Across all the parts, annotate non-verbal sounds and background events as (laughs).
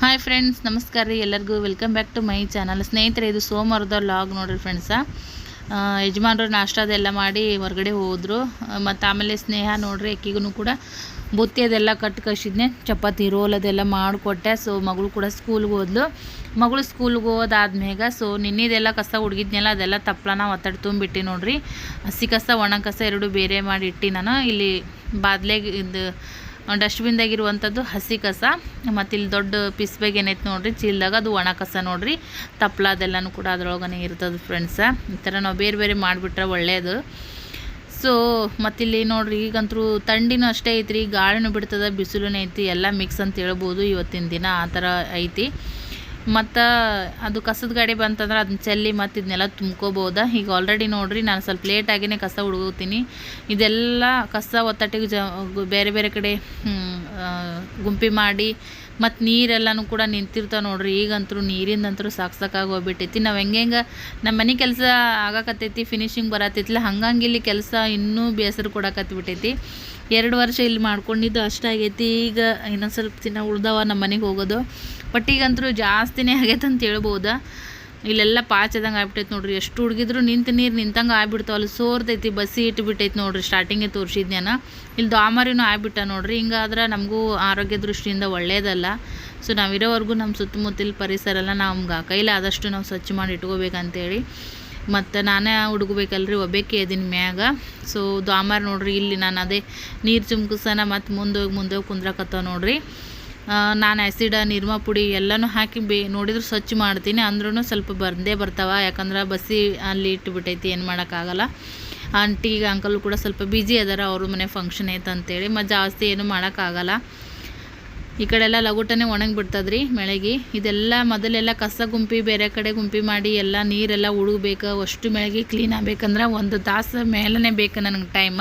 Hi friends ನಮಸ್ಕಾರ ರೀ ಎಲ್ಲರಿಗೂ. Welcome back to my channel ಸ್ನೇಹಿತರೆ, ಇದು ಸೋಮವಾರದ ಲಾಗ್ ನೋಡಿರಿ ಫ್ರೆಂಡ್ಸ ಯಜಮಾನ್ರು ನಾಷ್ಟ ಅದೆಲ್ಲ ಮಾಡಿ ಹೊರಗಡೆ ಹೋದರು. ಮತ್ತು ಆಮೇಲೆ ಸ್ನೇಹ ನೋಡ್ರಿ ಅಕ್ಕಿಗೂ ಕೂಡ ಬುತ್ತಿ ಅದೆಲ್ಲ ಕಟ್ಟು ಕಳಿಸಿದ್ನೆ. ಚಪಾತಿ, ರೋಲ್ ಅದೆಲ್ಲ ಮಾಡಿಕೊಟ್ಟೆ. ಸೊ ಮಗಳು ಕೂಡ ಸ್ಕೂಲ್ಗೆ ಹೋದ್ಲು. ಮಗಳು ಸ್ಕೂಲ್ಗೆ ಹೋದಾದ್ಮೇಗ ಸೊ ನಿನ್ನೆದೆಲ್ಲ ಕಸ ಹುಡುಗಿದ್ನೆಲ್ಲ ಅದೆಲ್ಲ ತಪ್ಪಲನ ಒತ್ತಡ ತುಂಬಿಟ್ಟು ನೋಡ್ರಿ. ಹಸಿ ಕಸ, ಒಣ ಕಸ ಎರಡು ಬೇರೆ ಮಾಡಿ ಇಟ್ಟು ನಾನು. ಇಲ್ಲಿ ಬಾದ್ಲೆಗೆ ಇದು ಡಸ್ಟ್ಬಿನ್ದಾಗಿರುವಂಥದ್ದು ಹಸಿ ಕಸ. ಮತ್ತು ಇಲ್ಲಿ ದೊಡ್ಡ ಪೀಸ್ ಬ್ಯಾಗ್ ಏನೈತೆ ನೋಡಿರಿ, ಚೀಲದಾಗ ಅದು ಒಣ ಕಸ ನೋಡಿರಿ. ತಪ್ಪಲ ಅದೆಲ್ಲನೂ ಕೂಡ ಅದ್ರೊಳಗನೆ ಇರ್ತದೆ ಫ್ರೆಂಡ್ಸ ಈ ಥರ ನಾವು ಬೇರೆ ಬೇರೆ ಮಾಡಿಬಿಟ್ರೆ ಒಳ್ಳೆಯದು ಸೊ ಮತ್ತಿಲ್ಲಿ ನೋಡ್ರಿ ಈಗಂತೂ ಥಂಡಿನೂ ಅಷ್ಟೇ ಐತ್ರಿ, ಗಾಳಿನೂ ಬಿಡ್ತದೆ ಬಿಸಿಲೂ ಐತಿ ಎಲ್ಲ ಮಿಕ್ಸ್ ಅಂತ ಹೇಳ್ಬೋದು ಇವತ್ತಿನ ದಿನ. ಆ ಥರ ಐತಿ. ಮತ್ತು ಅದು ಕಸದ ಗಾಡಿ ಬಂತಂದ್ರೆ ಅದನ್ನ ಚೆಲ್ಲಿ ಮತ್ತು ಇದನ್ನೆಲ್ಲ ತುಂಬ್ಕೋಬೋದಾ? ಈಗ ಆಲ್ರೆಡಿ ನೋಡಿರಿ, ನಾನು ಸ್ವಲ್ಪ ಲೇಟಾಗಿಯೇ ಕಸ ಹುಡುಗೋತೀನಿ ಇದೆಲ್ಲ ಕಸ ಒತ್ತಟ್ಟಿಗೆ ಜ ಬೇರೆ ಬೇರೆ ಕಡೆ ಗುಂಪಿ ಮಾಡಿ ಮತ್ತು ನೀರೆಲ್ಲನೂ ಕೂಡ ನಿಂತಿರ್ತಾವೆ ನೋಡ್ರಿ. ಈಗಂತರೂ ನೀರಿಂದಂತರೂ ಸಾಕು ಸಾಕಾಗಿ ಹೋಗ್ಬಿಟ್ಟೈತಿ. ನಾವು ಹೆಂಗೆ ನಮ್ಮ ಮನೆ ಕೆಲಸ ಆಗಾಕತ್ತೈತಿ ಫಿನಿಶಿಂಗ್ ಬರತ್ತೈತಿಲ್ಲ ಹಂಗಂಗೆ ಇಲ್ಲಿ ಕೆಲಸ ಇನ್ನೂ ಬೇಸರ ಕೊಡಕತ್ಬಿಟ್ಟೈತಿ ಎರಡು ವರ್ಷ ಇಲ್ಲಿ ಮಾಡ್ಕೊಂಡಿದ್ದು ಅಷ್ಟಾಗೈತಿ ಈಗ ಇನ್ನೊಂದು ಸ್ವಲ್ಪ ದಿನ ಉಳ್ದವ ನಮ್ಮ ಮನೆಗೆ ಹೋಗೋದು. ಬಟ್ ಈಗಂತರೂ ಜಾಸ್ತಿನೇ ಆಗೈತೆ ಅಂತ ಹೇಳ್ಬೋದಾ. ಇಲ್ಲೆಲ್ಲ ಪಾಚದಂಗೆ ಆಗ್ಬಿಟ್ಟೈತೆ ನೋಡ್ರಿ. ಎಷ್ಟು ಹುಡುಗಿದ್ರು ನಿಂತು ನೀರು ನಿಂತಂಗೆ ಆಗ್ಬಿಡ್ತಾವ. ಅಲ್ಲಿ ಸೋರ್ತೈತಿ ಬಸ್ಸಿ ಇಟ್ಬಿಟ್ಟೈತಿ ನೋಡ್ರಿ ಸ್ಟಾರ್ಟಿಂಗೇ ತೋರಿಸಿದ್ನೇನ ಇಲ್ಲಿ ದಾಮರಿನೂ ಆಗ್ಬಿಟ್ಟ ನೋಡ್ರಿ. ಹಿಂಗಾದ್ರೆ ನಮಗೂ ಆರೋಗ್ಯ ದೃಷ್ಟಿಯಿಂದ ಒಳ್ಳೇದಲ್ಲ. ಸೊ ನಾವಿರೋವರೆಗೂ ನಮ್ಮ ಸುತ್ತಮುತ್ತಲ ಪರಿಸರ ಎಲ್ಲ ನಮ್ಗೆ ಕೈಲಾದಷ್ಟು ನಾವು ಸ್ವಚ್ಛ ಮಾಡಿ ಇಟ್ಕೋಬೇಕಂತೇಳಿ. ಮತ್ತು ನಾನೇ ಹುಡುಗಬೇಕಲ್ರಿ ಒಬ್ಬಕ್ಕೆ ಇದೀನಿ ಮ್ಯಾಗ. ಸೊ ದ್ವಾಮಾರಿ ನೋಡ್ರಿ, ಇಲ್ಲಿ ನಾನು ಅದೇ ನೀರು ಚುಮ್ಕಸನ ಮತ್ತು ಮುಂದೆ ಮುಂದೋಗಿ ಮುಂದೆ ಹೋಗಿ ಕುಂದ್ರಕತ್ತಾವ ನೋಡ್ರಿ. ನಾನು ಆ್ಯಸಿಡ ನಿರ್ಮಾ ಪುಡಿ ಎಲ್ಲನೂ ಹಾಕಿ ಬೇ ನೋಡಿದ್ರೆ ಸ್ವಚ್ಛ ಮಾಡ್ತೀನಿ. ಅಂದ್ರೂ ಸ್ವಲ್ಪ ಬಂದೇ ಬರ್ತಾವೆ. ಯಾಕಂದ್ರೆ ಬಸ್ಸಿ ಅಲ್ಲಿ ಇಟ್ಟುಬಿಟ್ಟೈತಿ ಏನು ಮಾಡೋಕ್ಕಾಗಲ್ಲ. ಆಂಟಿ ಈಗ ಅಂಕಲ್ ಕೂಡ ಸ್ವಲ್ಪ ಬಿಜಿ ಅದಾರ, ಅವ್ರ ಮನೆ ಫಂಕ್ಷನ್ ಐತೆ ಅಂತೇಳಿ. ಮತ್ತು ಜಾಸ್ತಿ ಏನು ಮಾಡೋಕ್ಕಾಗಲ್ಲ. ಈ ಕಡೆ ಎಲ್ಲ ಲಗುಟನೆ ಒಣಗಿ ಬಿಡ್ತದ್ರಿ ಮೆಳಗಿ. ಇದೆಲ್ಲ ಮೊದಲೆಲ್ಲ ಕಸ ಗುಂಪಿ, ಬೇರೆ ಕಡೆ ಗುಂಪಿ ಮಾಡಿ ಎಲ್ಲ ನೀರೆಲ್ಲ ಉಳುಗಬೇಕು. ಅಷ್ಟು ಮೆಳಗಿ ಕ್ಲೀನ್ ಆಗ್ಬೇಕಂದ್ರೆ ಒಂದು ತಾಸು ಮೇಲೇ ಬೇಕು ನನಗೆ ಟೈಮ್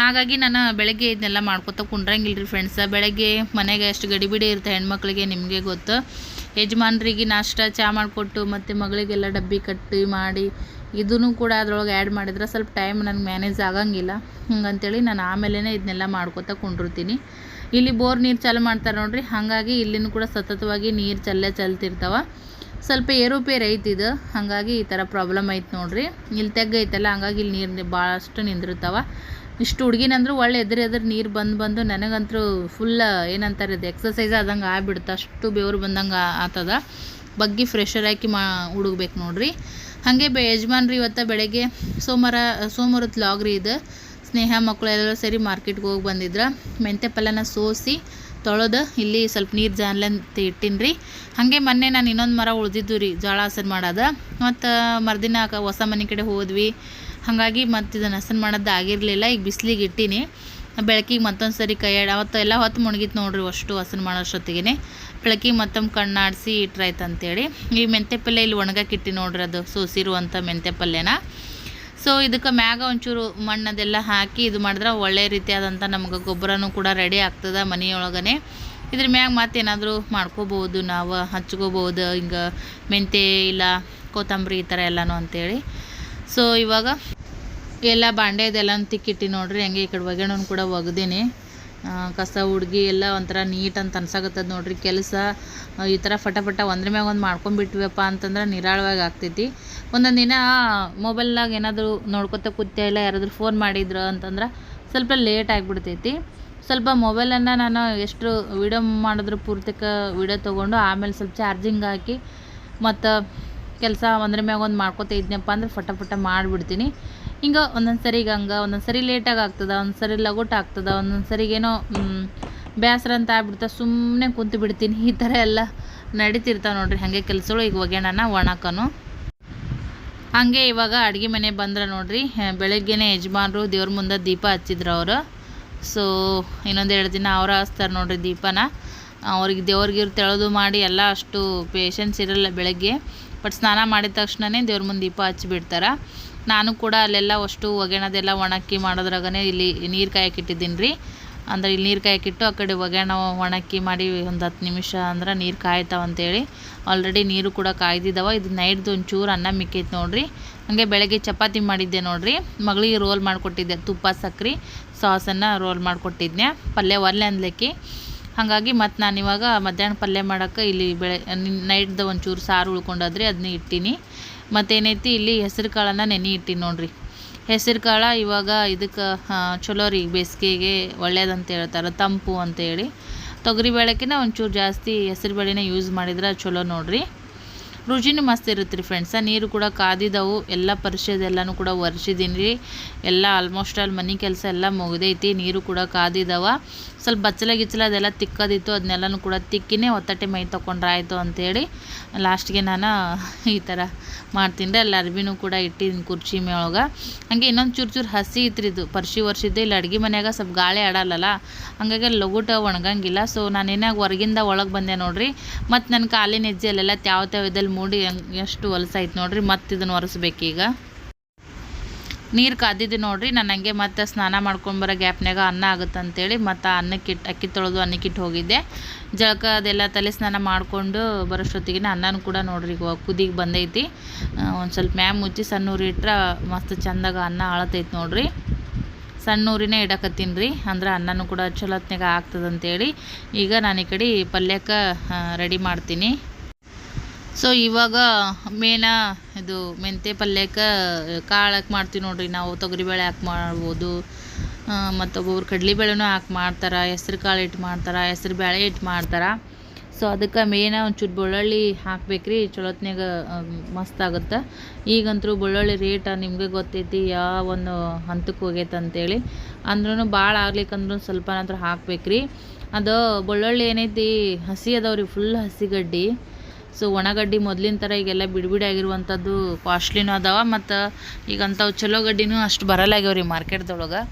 ಹಾಗಾಗಿ ನಾನು ಬೆಳಗ್ಗೆ ಇದನ್ನೆಲ್ಲ ಮಾಡ್ಕೊತ ಕುಂಡ್ರಂಗಿಲ್ಲ ರೀ ಫ್ರೆಂಡ್ಸ ಬೆಳಗ್ಗೆ ಮನೆಗೆ ಎಷ್ಟು ಗಡಿಬಿಡಿ ಇರುತ್ತೆ ಹೆಣ್ಮಕ್ಳಿಗೆ ನಿಮಗೆ ಗೊತ್ತು. ಯಜಮಾನ್ರಿಗೆ ನಾಷ್ಟ ಚಹಾ ಮಾಡಿಕೊಟ್ಟು ಮತ್ತು ಮಗಳಿಗೆಲ್ಲ ಡಬ್ಬಿ ಕಟ್ಟಿ ಮಾಡಿ ಇದನ್ನು ಕೂಡ ಅದ್ರೊಳಗೆ ಆ್ಯಡ್ ಮಾಡಿದ್ರೆ ಸ್ವಲ್ಪ ಟೈಮ್ ನನಗೆ ಮ್ಯಾನೇಜ್ ಆಗಂಗಿಲ್ಲ. ಹಂಗಂತೇಳಿ ನಾನು ಆಮೇಲೆ ಇದನ್ನೆಲ್ಲ ಮಾಡ್ಕೊತ ಕುಂಡಿರ್ತೀನಿ. ಇಲ್ಲಿ ಬೋರ್ ನೀರು ಚಾಲು ಮಾಡ್ತಾರೆ ನೋಡ್ರಿ. ಹಾಗಾಗಿ ಇಲ್ಲಿನೂ ಕೂಡ ಸತತವಾಗಿ ನೀರು ಚಲ್ಲೇ ಚಲ್ತಿರ್ತಾವ. ಸ್ವಲ್ಪ ಏರುಪೇರು ಐತಿ ಇದು. ಹಾಗಾಗಿ ಈ ಥರ ಪ್ರಾಬ್ಲಮ್ ಐತೆ ನೋಡ್ರಿ. ಇಲ್ಲಿ ತೆಗ್ಗೈತಲ್ಲ, ಹಂಗಾಗಿ ಇಲ್ಲಿ ನೀರು ಭಾಳಷ್ಟು ನಿಂದಿರ್ತಾವ. ಇಷ್ಟು ಹುಡುಗಿನಂದ್ರೆ ಒಳ್ಳೆ ಎದುರು ಎದುರು ನೀರು ಬಂದು ಬಂದು ನನಗಂತೂ ಫುಲ್ ಏನಂತಾರೆ ಇದು ಎಕ್ಸಸೈಸ್ ಆದಂಗೆ ಆಗ್ಬಿಡುತ್ತೆ. ಅಷ್ಟು ಬೆವರು ಬಂದಂಗೆ ಆತದ. ಬಗ್ಗಿ ಫ್ರೆಶರ್ ಹಾಕಿ ಮಾ ಹುಡುಗ್ಬೇಕು ನೋಡ್ರಿ. ಹಾಗೆ ಬೆ ಯಜಮಾನ್ರಿ ಇವತ್ತು ಬೆಳಗ್ಗೆ ಸೋಮವಾರ, ಸೋಮವಾರದ ಲಾಗ್ ರೀ ಇದು. ಸ್ನೇಹ, ಮಕ್ಕಳು ಎಲ್ಲರೂ ಸೇರಿ ಮಾರ್ಕೆಟ್ಗೆ ಹೋಗಿ ಬಂದಿದ್ರ. ಮೆಂತ್ಯ ಪಲ್ಯನ ಸೋಸಿ ತೊಳೆದು ಇಲ್ಲಿ ಸ್ವಲ್ಪ ನೀರು ಜಾನ್ಲಂತ ಇಟ್ಟಿನಿ ರೀ ಹಾಗೆ ಮೊನ್ನೆ ನಾನು ಇನ್ನೊಂದು ಮರ ಉಳ್ದಿದ್ದು ರೀ ಜೋಳ ಹಸರು ಮಾಡೋದು. ಮತ್ತು ಮರುದಿನ ಹೊಸ ಮನೆ ಕಡೆ ಹೋದ್ವಿ. ಹಾಗಾಗಿ ಮತ್ತು ಇದನ್ನು ಹಸನ್ ಮಾಡೋದು ಆಗಿರಲಿಲ್ಲ. ಈಗ ಬಿಸಿಲಿಗೆ ಇಟ್ಟಿನಿ. ಬೆಳಕಿಗೆ ಮತ್ತೊಂದು ಸರಿ ಕೈ ಅವತ್ತು ಎಲ್ಲ ಹೊತ್ತು ಮುಣಗಿತ್ತು ನೋಡ್ರಿ ಅಷ್ಟು ಹಸನ್ ಮಾಡೋಷ್ಟೊತ್ತಿಗೆ ಬೆಳಕಿಗೆ ಮತ್ತೊಮ್ಮೆ ಕಣ್ಣಾಡಿಸಿ ಇಟ್ರಾಯ್ತು ಅಂತೇಳಿ. ಈ ಮೆಂತ್ಯ ಪಲ್ಯ ಇಲ್ಲಿ ಒಣಗಕ್ಕಿಟ್ಟಿ ನೋಡ್ರಿ ಅದು ಸೋಸಿರುವಂಥ ಮೆಂತ್ಯ ಪಲ್ಯನ. ಸೊ ಇದಕ್ಕೆ ಮ್ಯಾಗ ಒಂಚೂರು ಮಣ್ಣದೆಲ್ಲ ಹಾಕಿ ಇದು ಮಾಡಿದ್ರೆ ಒಳ್ಳೆ ರೀತಿಯಾದಂಥ ನಮ್ಗೆ ಗೊಬ್ಬರನೂ ಕೂಡ ರೆಡಿ ಆಗ್ತದೆ ಮನೆಯೊಳಗನೆ. ಇದ್ರ ಮ್ಯಾಗ ಮತ್ತೇನಾದರೂ ಮಾಡ್ಕೋಬೋದು ನಾವು ಹಚ್ಕೋಬೋದು ಹಿಂಗೆ ಮೆಂತೆ ಇಲ್ಲ, ಕೊತ್ತಂಬರಿ ಈ ಥರ ಎಲ್ಲನೂ ಅಂತೇಳಿ. ಸೊ ಇವಾಗ ಎಲ್ಲ ಬಾಂಡೆದೆಲ್ಲ ತಿಕ್ಕಿಟ್ಟಿ ನೋಡ್ರಿ, ಹಂಗೆ ಈ ಕಡೆ ಒಗ್ಗರಣೆ ಕೂಡ ಒಗ್ದೀನಿ. ಕಸ, ಹುಡುಗಿ ಎಲ್ಲ ಒಂಥರ ನೀಟ್ ಅಂತ ಅನ್ಸಾಕತ್ತದ ನೋಡ್ರಿ. ಕೆಲಸ ಈ ಥರ ಫಟ ಫಟ ಒಂದ್ರ ಮ್ಯಾಗ ಒಂದು ಮಾಡ್ಕೊಂಡ್ಬಿಟ್ವಿಯಪ್ಪ ಅಂತಂದ್ರೆ ನಿರಾಳವಾಗಿ ಆಗ್ತೈತಿ. ಒಂದೊಂದು ದಿನ ಮೊಬೈಲ್ನಾಗ ಏನಾದರೂ ನೋಡ್ಕೊತ ಕೂತೆ ಇಲ್ಲ ಯಾರಾದರೂ ಫೋನ್ ಮಾಡಿದ್ರು ಅಂತಂದ್ರೆ ಸ್ವಲ್ಪ ಲೇಟ್ ಆಗಿಬಿಡ್ತೈತಿ. ಸ್ವಲ್ಪ ಮೊಬೈಲನ್ನು ನಾನು ಎಷ್ಟು ವಿಡಿಯೋ ಮಾಡಿದ್ರು ಪೂರ್ತಿಕ ವಿಡಿಯೋ ತೊಗೊಂಡು ಆಮೇಲೆ ಸ್ವಲ್ಪ ಚಾರ್ಜಿಂಗ್ ಹಾಕಿ ಮತ್ತು ಕೆಲಸ ಒಂದ್ರ ಮ್ಯಾಗ ಒಂದು ಮಾಡ್ಕೊತ ಇದ್ನಪ್ಪ ಅಂದ್ರೆ ಫಟ ಫಟ ಮಾಡಿಬಿಡ್ತೀನಿ. ಹಿಂಗೆ ಒಂದೊಂದು ಸರಿಗೆ ಹಂಗೆ ಒಂದೊಂದು ಸರಿ ಲೇಟಾಗಿ ಆಗ್ತದೆ ಒಂದ್ಸರಿ ಲಗುಟ್ ಆಗ್ತದೆ ಒಂದೊಂದು ಸರಿಗೇನೋ ಬೇಸರ ಅಂತ ಆಗ್ಬಿಡ್ತಾ ಸುಮ್ಮನೆ ಕುಂತು ಬಿಡ್ತೀನಿ. ಈ ಥರ ಎಲ್ಲ ನಡೀತಿರ್ತಾವೆ ನೋಡ್ರಿ. ಹಾಗೆ ಕೆಲಸಗಳು ಈಗ ಒಗ್ಯಾಣನ, ಒಣಕನು. ಹಂಗೆ ಇವಾಗ ಅಡುಗೆ ಮನೆ ಬಂದ್ರೆ ನೋಡ್ರಿ ಬೆಳಗ್ಗೆನೆ ಯಜಮಾನ್ರು ದೇವ್ರ ಮುಂದೆ ದೀಪ ಹಚ್ಚಿದ್ರು ಅವರು. ಸೊ, ಇನ್ನೊಂದು ಎರಡು ದಿನ ಅವ್ರು ಹಚ್ತಾರೆ ನೋಡ್ರಿ ದೀಪನ. ಅವ್ರಿಗೆ ದೇವ್ರಿಗೆ ತೆಳೆದು ಮಾಡಿ ಎಲ್ಲ ಅಷ್ಟು ಪೇಷನ್ಸ್ ಇರಲ್ಲ ಬೆಳಗ್ಗೆ. ಬಟ್ ಸ್ನಾನ ಮಾಡಿದ ತಕ್ಷಣವೇ ದೇವ್ರ ಮುಂದೆ ದೀಪ ಹಚ್ಚಿಬಿಡ್ತಾರೆ ನಾನು ಕೂಡ ಅಲ್ಲೆಲ್ಲ ಅಷ್ಟು ಒಗೆಣದೆಲ್ಲ ಒಣಕ್ಕಿ ಮಾಡೋದ್ರಾಗನೇ ಇಲ್ಲಿ ನೀರು ಕಾಯಕ್ಕಿಟ್ಟಿದ್ದೀನಿ ರೀ ಅಂದ್ರೆ ಇಲ್ಲಿ ನೀರು ಕಾಯಕ್ಕಿಟ್ಟು ಆ ಕಡೆ ಒಗೆಣ ಒಣಕ್ಕಿ ಮಾಡಿ ಒಂದು ಹತ್ತು ನಿಮಿಷ ಅಂದ್ರೆ ನೀರು ಕಾಯ್ತಾವ ಅಂತೇಳಿ. ಆಲ್ರೆಡಿ ನೀರು ಕೂಡ ಕಾಯ್ದಿದ್ದಾವೆ ಇದು ನೈಟ್ದು ಒಂಚೂರು ಅನ್ನ ಮಿಕ್ಕೈತೆ ನೋಡಿರಿ. ಹಾಗೆ ಬೆಳಗ್ಗೆ ಚಪಾತಿ ಮಾಡಿದ್ದೆ ನೋಡಿರಿ. ಮಗಳಿಗೆ ರೋಲ್ ಮಾಡಿಕೊಟ್ಟಿದ್ದೆ ತುಪ್ಪ, ಸಕ್ರೆ, ಸಾಸನ್ನು ರೋಲ್ ಮಾಡಿಕೊಟ್ಟಿದ್ದೆ ಪಲ್ಯ ಒಲ್ಲೆ ಅಂದ್ಲಕ್ಕಿ. ಹಾಗಾಗಿ ಮತ್ತು ನಾನು ಇವಾಗ ಮಧ್ಯಾಹ್ನ ಪಲ್ಯ ಮಾಡೋಕ್ಕೆ ಇಲ್ಲಿ ಬೆಳೆ ನೈಟ್ದು ಒಂಚೂರು ಸಾರು ಉಳ್ಕೊಂಡಾದ್ರಿ ಅದನ್ನ ಇಟ್ಟೀನಿ. ಮತ್ತೇನೈತಿ ಇಲ್ಲಿ ಹೆಸರು ಕಾಳನ್ನು ನೆನೆ ಇಟ್ಟೀನಿ ನೋಡಿರಿ. ಹೆಸರು ಕಾಳು ಇವಾಗ ಇದಕ್ಕೆ ಚಲೋ ರೀ ಬೇಸಿಗೆಗೆ ಒಳ್ಳೇದಂತ ಹೇಳ್ತಾರೆ, ತಂಪು ಅಂತೇಳಿ ತೊಗರಿ ಬೇಳೆಕಿನ ಒಂಚೂರು ಜಾಸ್ತಿ ಹೆಸ್ರು ಬೇಳೆನ ಯೂಸ್ ಮಾಡಿದ್ರೆ ಚಲೋ ನೋಡ್ರಿ. ರುಚಿನೂ ಮಸ್ತ್ ಇರುತ್ತೆ ರೀ ಫ್ರೆಂಡ್ಸ ನೀರು ಕೂಡ ಕಾದಿದ್ದವು ಎಲ್ಲ ಪರಿಷದೆಲ್ಲನೂ ಕೂಡ ಒರೆಸಿದ್ದೀನಿ ರೀ. ಎಲ್ಲ ಆಲ್ಮೋಸ್ಟ್ ಆಲ್ ಮನೆ ಕೆಲಸ ಎಲ್ಲ ಮುಗಿದೈತಿ, ನೀರು ಕೂಡ ಕಾದಿದ್ದಾವ ಸ್ವಲ್ಪ ಬಚ್ಚಲ ಗಿಚ್ಚಲ ಅದೆಲ್ಲ ತಿಕ್ಕದಿತ್ತು ಅದನ್ನೆಲ್ಲನೂ ಕೂಡ ತಿಕ್ಕಿನೇ, ಒತ್ತಟ್ಟೆ ಮೈ ತೊಗೊಂಡ್ರೆ ಆಯಿತು ಅಂಥೇಳಿ ಲಾಸ್ಟ್ಗೆ ನಾನು ಈ ಥರ ಮಾಡ್ತೀನಿ ರೀ, ಅಲ್ಲಿ ಅರ್ಬಿನೂ ಕೂಡ ಇಟ್ಟಿದ್ದೀನಿ ಕುರ್ಚಿ ಮೇಳೊಳಗೆ ಹಂಗೆ ಇನ್ನೊಂದು ಚೂರು ಚೂರು ಹಸಿ ಇತ್ತು ಪರ್ಶಿ ವರ್ಷಿದ್ದೆ ಇಲ್ಲಿ ಅಡುಗೆ ಮನೆಯಾಗ ಸ್ವಲ್ಪ ಗಾಳಿ ಆಡಲ್ಲಲ್ಲ, ಹಂಗಾಗಿ ಲಗುಟ ಒಣಗಂಗಿಲ್ಲ. ಸೊ ನಾನೇನಾಗ ಹೊರಗಿಂದ ಒಳಗೆ ಬಂದೆ ನೋಡಿರಿ, ಮತ್ತು ನನ್ನ ಕಾಲಿನ ಹೆಜ್ಜೆ ಅಲ್ಲೆಲ್ಲ ತ್ಯಾವ ತ್ಯಾವ ಇದ್ದಲ್ಲಿ ಮೂಡಿ ಎಷ್ಟು ಹೊಲಸೈತೆ ನೋಡ್ರಿ, ಮತ್ತೆ ಇದನ್ನು ಒರೆಸ್ಬೇಕೀಗ. ನೀರು ಕಾದಿದ್ದು ನೋಡ್ರಿ, ನಾನು ಹಂಗೆ ಮತ್ತೆ ಸ್ನಾನ ಮಾಡ್ಕೊಂಡು ಬರೋ ಗ್ಯಾಪ್ನಾಗ ಅನ್ನ ಆಗುತ್ತೆ ಅಂತೇಳಿ ಮತ್ತು ಅನ್ನಕ್ಕೆ ಇಟ್ಟು ಅಕ್ಕಿ ತೊಳೆದು ಅನ್ನಕ್ಕಿಟ್ಟು ಹೋಗಿದ್ದೆ. ಜಳಕ ಅದೆಲ್ಲ ತಲೆ ಸ್ನಾನ ಮಾಡಿಕೊಂಡು ಬರೋಷ್ಟೊತ್ತಿಗೆ ಅನ್ನನೂ ಕೂಡ ನೋಡ್ರಿ ಈಗ ಕುದಿಗೆ ಬಂದೈತಿ. ಒಂದು ಸ್ವಲ್ಪ ಮ್ಯಾಮ್ ಮುಚ್ಚಿ ಸಣ್ಣ ಇಟ್ರೆ ಮಸ್ತ್ ಚಂದಾಗ ಅನ್ನ ಆಳತೈತಿ ನೋಡ್ರಿ. ಸಣ್ಣ ಊರಿನೇ ಇಡಕತ್ತೀನಿ ರೀ ಅಂದ್ರೆ ಅನ್ನನೂ ಕೂಡ ಚಲೋತ್ನಾಗ ಆಗ್ತದಂತೇಳಿ. ಈಗ ನಾನು ಈ ಕಡೆ ಪಲ್ಯಕ್ಕೆ ರೆಡಿ ಮಾಡ್ತೀನಿ. ಸೊ ಇವಾಗ ಮೇನ ಇದು ಮೆಂತೆ ಪಲ್ಯಕ್ಕೆ ಕಾಳು ಹಾಕಿ ಮಾಡ್ತೀವಿ ನೋಡ್ರಿ. ನಾವು ತೊಗರಿಬೇಳೆ ಹಾಕಿ ಮಾಡ್ಬೋದು. ಮತ್ತು ಒಬ್ಬೊಬ್ರು ಕಡಲೆಬೇಳೆನೂ ಹಾಕಿ ಮಾಡ್ತಾರೆ. ಹೆಸ್ರು ಕಾಳು ಇಟ್ಟು ಮಾಡ್ತಾರೆ, ಹೆಸ್ರು ಬೇಳೆ ಇಟ್ಟು ಮಾಡ್ತಾರೆ. ಸೊ ಅದಕ್ಕೆ ಮೇನ ಒಂಚೂರು ಬೆಳ್ಳುಳ್ಳಿ ಹಾಕ್ಬೇಕು ರೀ ಚಲೋತ್ನಾಗ ಮಸ್ತ್ ಆಗುತ್ತೆ. ಈಗಂತೂ ಬೆಳ್ಳುಳ್ಳಿ ರೇಟ್ ನಿಮಗೆ ಗೊತ್ತೈತಿ. ಯಾವ ಒಂದು ಹಂತಕ್ಕೆ ಹೋಗೈತೆ ಅಂತೇಳಿ. ಅಂದ್ರೂ ಭಾಳ ಆಗ್ಲಿಕ್ಕಂದ್ರೂ ಸ್ವಲ್ಪ ನಂತರ ಹಾಕ್ಬೇಕು ರೀ ಅದು ಬೆಳ್ಳುಳ್ಳಿ ಏನೈತಿ, ಹಸಿ ಅದಾವ್ರಿ ಫುಲ್ ಹಸಿಗಡ್ಡಿ ಸೊ ಒಣಗಡ್ಡಿ ಮೊದಲಿನ ಥರ ಈಗೆಲ್ಲ ಬಿಡಿ ಆಗಿರುವಂಥದ್ದು ಕಾಸ್ಟ್ಲಿನೂ ಅದಾವ ಮತ್ತು ಈಗ ಅಂಥವು ಚಲೋ ಗಡ್ಡಿನೂ ಅಷ್ಟು ಬರಲಾಗ್ಯಾವ ರೀ ಮಾರ್ಕೆಟ್ದೊಳಗೆ.